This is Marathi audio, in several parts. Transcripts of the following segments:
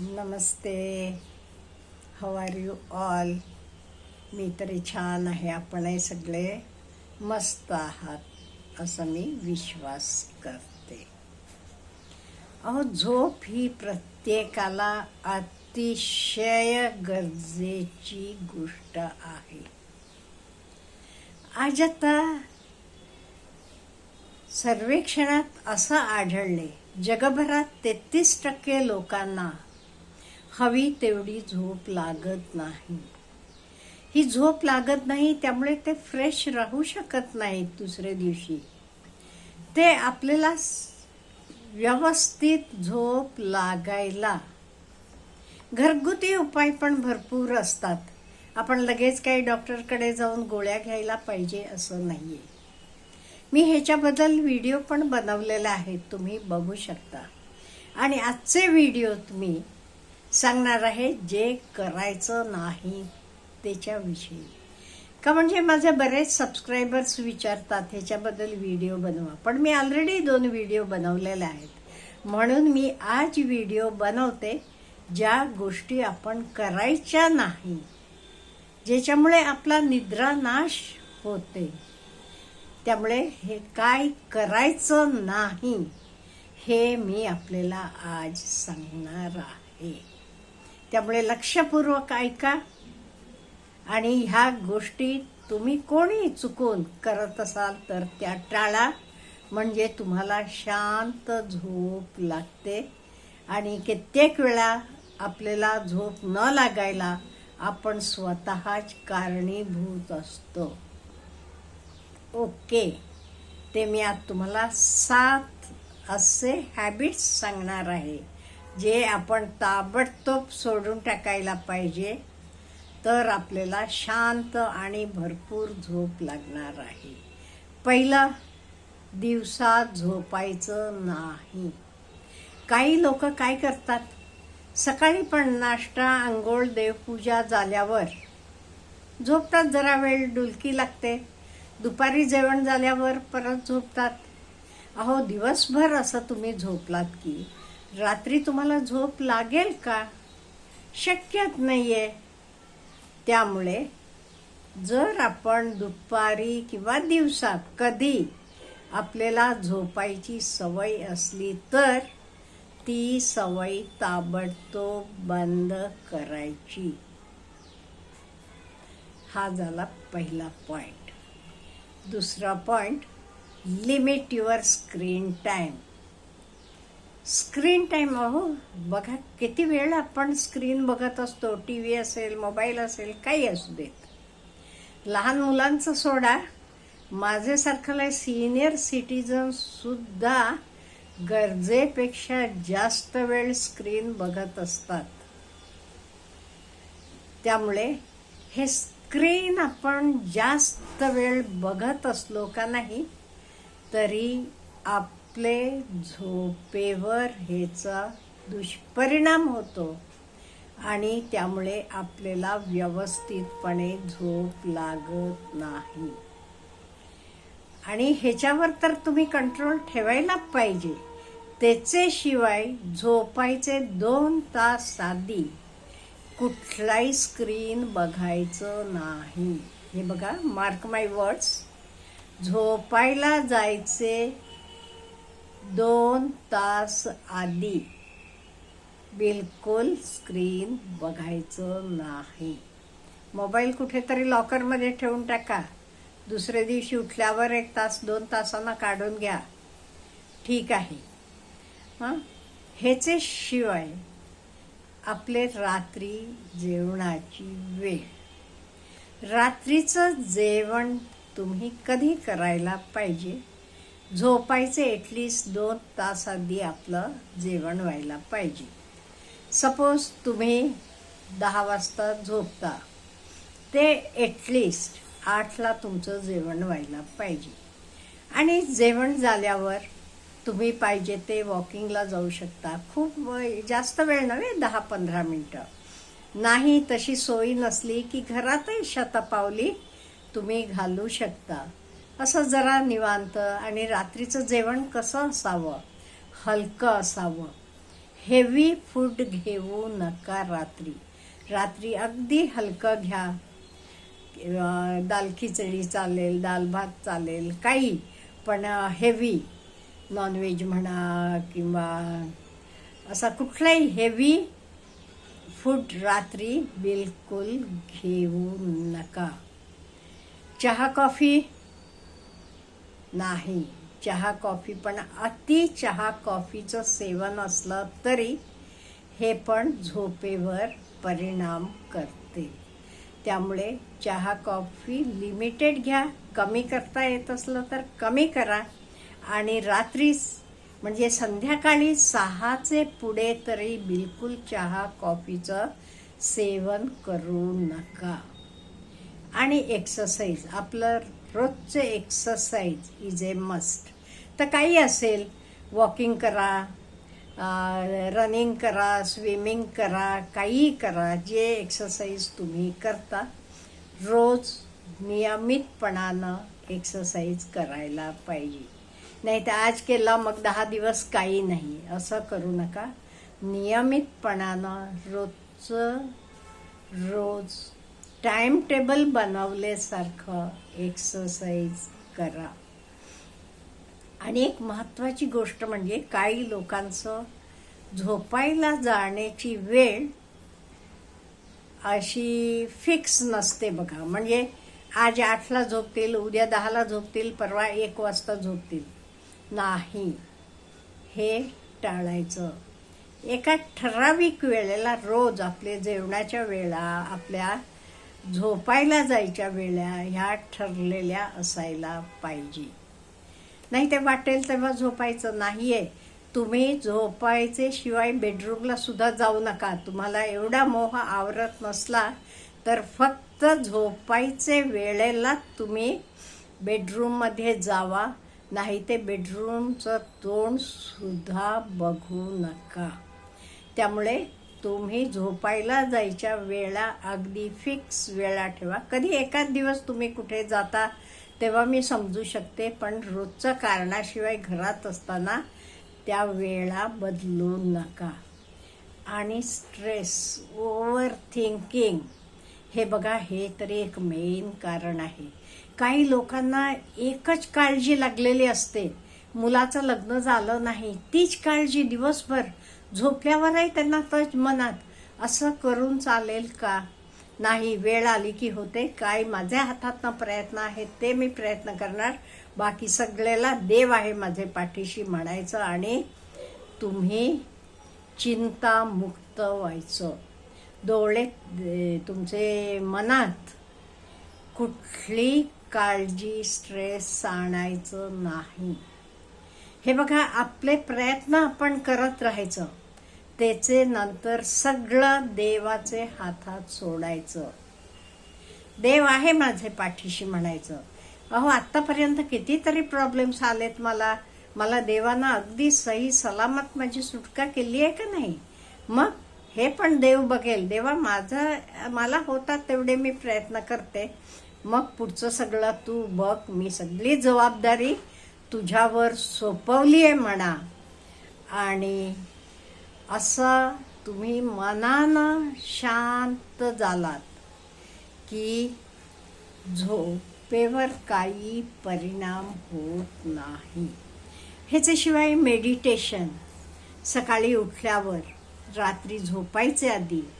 Namaste. How are you all मी तरी छान आहे. आपणही सगळे मस्त आहात असं मी विश्वास करते. अहो झोप ही प्रत्येकाला अतिशय गरजेची गोष्ट आहे. आज आता सर्वेक्षणात असं आढळले जगभरात तेहतीस टक्के लोकांना हवी तेवढी झोप लागत नाही. ही झोप लागत नाही त्यामुळे ते फ्रेश राहू शकत नाहीत दुसऱ्या दिवशी. ते आपल्याला व्यवस्थित झोप लागायला. घरगुती उपाय पण भरपूर असतात. आपण लगेच काही डॉक्टरकडे जाऊन गोळ्या घ्यायला पाहिजे असं नाही आहे मी ह्याच्याबद्दल व्हिडिओ पण बनवलेला आहे तुम्ही बघू शकता. आणि आजचे व्हिडिओ तुम्ही सांगणार आहे जे करायचं नाही त्याच्याविषयी. का म्हणजे माझे बरेच सबस्क्रायबर्स विचारतात ह्याच्याबद्दल व्हिडिओ बनवा. पण मी ऑलरेडी दोन व्हिडिओ बनवलेले आहेत. म्हणून मी आज व्हिडिओ बनवते ज्या गोष्टी आपण करायच्या नाही ज्याच्यामुळे आपला निद्रानाश होते. त्यामुळे हे काय करायचं नाही हे मी आपल्याला आज सांगणार आहे. त्यामुळे लक्षपूर्वक ऐका. आणि ह्या गोष्टी तुम्ही कोणी चुकून करत असाल तर त्या टाळा. म्हणजे तुम्हाला शांत झोप लागते. आणि कित्येक वेळा आपल्याला झोप न लागायला आपण स्वतःच कारणीभूत असतो. ओके. ते मी आज तुम्हाला सात असे हॅबिट्स सांगणार आहे. जे आपण ताबडतोब सोडून टाकायला पाहिजे तर आपल्याला शांत आणि भरपूर झोप लागणार आहे. पहिलं दिवसात झोपायचं नाही. काही लोक काय करतात? सकाळी पण नाश्ता आंघोळ देवपूजा झाल्यावर झोपतात जरा वेळ डुलकी लागते. दुपारी जेवण झाल्यावर परत झोपतात. अहो दिवसभर असं तुम्ही झोपलात की रात्री तुम्हाला झोप लागेल का? शक्यच नाहीये. त्यामुळे जर आपण दुपारी किंवा दिवसा कधी आपल्याला झोपायची सवय असली तर ती सवय ताबडतोब बंद करायची. हा झाला पहिला पॉइंट दुसरा point limit your screen time screen time अहो बघा किती वेळ आपण स्क्रीन बघत असतो टी व्ही असेल मोबाईल असेल काही असू देत. लहान मुलांचं सोडा माझ्यासारखं सिनियर सिटीजनसुद्धा गरजेपेक्षा जास्त वेळ स्क्रीन बघत असतात. त्यामुळे हे स्क्रीन आपण जास्त वेळ बघत असलो का नाही तरी आप आपले झोपेवर ह्याचा दुष्परिणाम होतो. आणि त्यामुळे आपल्याला व्यवस्थितपणे झोप लागत नाही. आणि ह्याच्यावर तर तुम्ही कंट्रोल ठेवायला पाहिजे. त्याचे शिवाय झोपायचे दोन तास आधी कुठलाही स्क्रीन बघायचं नाही. हे बघा मार्क माय वर्ड्स झोपायला जायचे दोन तास आधी बिलकुल स्क्रीन बघायचं नाही. मोबाईल कुठेतरी लॉकरमध्ये ठेवून टाका. दुसऱ्या दिवशी उठल्यावर एक तास दोन तासांना काढून घ्या. ठीक आहे. हां? ह्याचे शिवाय आपले रात्री जेवणाची वेळ. रात्रीचं जेवण तुम्ही कधी करायला पाहिजे? झोपायचे एटलीस्ट दोन तास आधी आपलं जेवण व्हायला पाहिजे. सपोज तुम्ही दहा वाजता झोपता ते एटलीस्ट आठला तुमचं जेवण व्हायला पाहिजे. आणि जेवण झाल्यावर तुम्ही पाहिजे ते वॉकिंगला जाऊ शकता. खूप व- जास्त वेळ नव्हे दहा पंधरा मिनटं. नाही तशी सोयी नसली की घरातही शतपावली तुम्ही घालू शकता. असं जरा निवांत आणि रात्रीचं जेवण कसं असावं? हलकं असावं. हेवी फूड घेऊ नका रात्री. रात्री अगदी हलकं घ्या. दाल खिचडी चालेल दाल भात चालेल काही. पण हेवी नॉनव्हेज म्हणा किंवा असा कुठलाही हेवी फूड रात्री बिलकुल घेऊ नका. चहा कॉफी नाही. चहा कॉफी पण अति चहा कॉफीचं सेवन असलं तरी हे पण झोपेवर परिणाम करते. त्यामुळे चहा कॉफी लिमिटेड घ्या. कमी करता येत असलं तर कमी करा. आणि रात्रीस म्हणजे संध्याकाळी सहाचे पुढे तरी बिलकुल चहा कॉफीचं सेवन करू नका. आणि एक्सरसाइज आपलं रोजचे एक्सरसाइज इज ए मस्ट तर काही असेल वॉकिंग करा रनिंग करा स्विमिंग करा काही करा जे एक्सरसाइज तुम्ही करता रोज नियमितपणानं एक्सरसाइज करायला पाहिजे. नाही तर आज केला मग दहा दिवस काही नाही. असं करू नका. नियमितपणानं रोजचं रोज टाइम टेबल बनवल्यासारखं एक्सरसाइज करा. आणि एक महत्त्वाची गोष्ट म्हणजे काही लोकांचं झोपायला जाण्याची वेळ अशी फिक्स नसते बघा. म्हणजे आज आठला झोपतील उद्या दहाला झोपतील परवा एक वाजता झोपतील. नाही. हे टाळायचं. एका ठराविक वेळेला रोज आपले जेवणाच्या वेळा आपल्या झोपायला जायच्या वेळा ह्या ठरलेल्या असायला पाहिजे. नाही ते वाटेल तेव्हा झोपायचं नाही आहे तुम्ही झोपायचे शिवाय बेडरूमला सुद्धा जाऊ नका. तुम्हाला एवढा मोह आवरत नसला तर फक्त झोपायचे वेळेला तुम्ही बेडरूममध्ये जावा. नाही ते बेडरूमचं तोंड सुद्धा बघू नका. त्यामुळे तुम्ही झोपायला जायच्या वेळा अगदी फिक्स वेळा ठेवा. कधी एकाच दिवस तुम्ही कुठे जाता तेव्हा मी समजू शकते पण रोजचं कारणाशिवाय घरात असताना त्या वेळा बदलू नका. आणि स्ट्रेस ओव्हर थिंकिंग हे बघा हे तरी एक मेन कारण आहे. काही लोकांना एकच काळजी लागलेली असते. मुलाचं लग्न झालं नाही तीच काळजी दिवसभर झोपल्यावरही त्यांना तच मनात असं करून चालेल का? नाही वेळ आली की होते. काय माझ्या हातातनं प्रयत्न आहेत ते मी प्रयत्न करणार. बाकी सगळ्याला देव आहे माझे पाठीशी म्हणायचं आणि तुम्ही चिंतामुक्त व्हायचं. डोळे तुमचे मनात कुठली काळजी स्ट्रेस आणायचं नाही. हे बघा आपले प्रयत्न आपण करत राहायचं. त्याचे नंतर सगळं देवाचे हातात सोडायचं. देव आहे माझे पाठीशी म्हणायचं. अहो आत्तापर्यंत कितीतरी प्रॉब्लेम्स आलेत मला. मला देवानं अगदी सही सलामत माझी सुटका केली आहे का नाही? मग हे पण देव बघेल. देवा माझा मला होतात तेवढे मी प्रयत्न करते. मग पुढचं सगळं तू बघ. मी सगळी जबाबदारी तुझ्यावर सोपवली आहे म्हणा. आणि असं तुम्ही मनानं शांत झालात की झोपेवर काही परिणाम होत नाही. ह्याच्याशिवाय मेडिटेशन सकाळी उठल्यावर रात्री झोपायचे आधी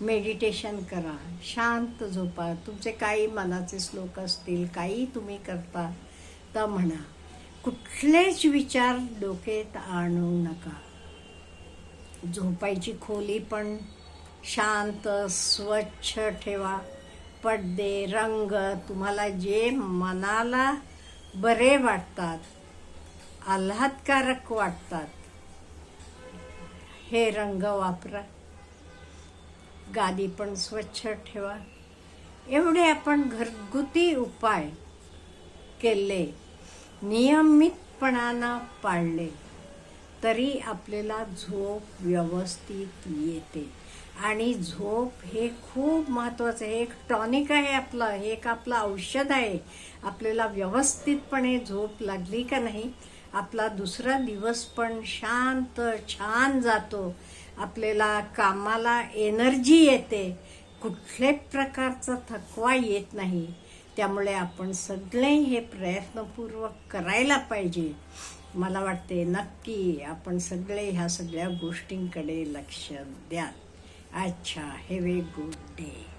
मेडिटेशन करा. शांत झोपा. तुमचे काही मनाचे श्लोक असतील काही तुम्ही करता तर म्हणा. कुठलेच विचार डोक्यात आणू नका. झोपायची खोली पण शांत स्वच्छ ठेवा. पडदे रंग तुम्हाला जे मनाला बरे वाटतात आल्हादकारक वाटतात. हे रंग वापरा. गादी पण स्वच्छ ठेवा. एवढे आपण घरगुती उपाय केले नियमितपणानं पाळले तरी आपल्याला झोप व्यवस्थित येते. आणि झोप हे खूप महत्त्वाचं आहे. एक टॉनिक आहे आपलं हे एक आपलं औषध आहे. आपल्याला व्यवस्थितपणे झोप लागली का नाही आपला दुसरा दिवस पण शांत छान जातो. आपल्याला कामाला एनर्जी येते. कुठल्याच प्रकारचा थकवा येत नाही. त्यामुळे आपण सगळे हे प्रयत्नपूर्वक करायला पाहिजे. मला वाटते नक्की आपण सगळे ह्या सगळ्या गोष्टींकडे लक्ष द्या. अच्छा हॅव ए गुड डे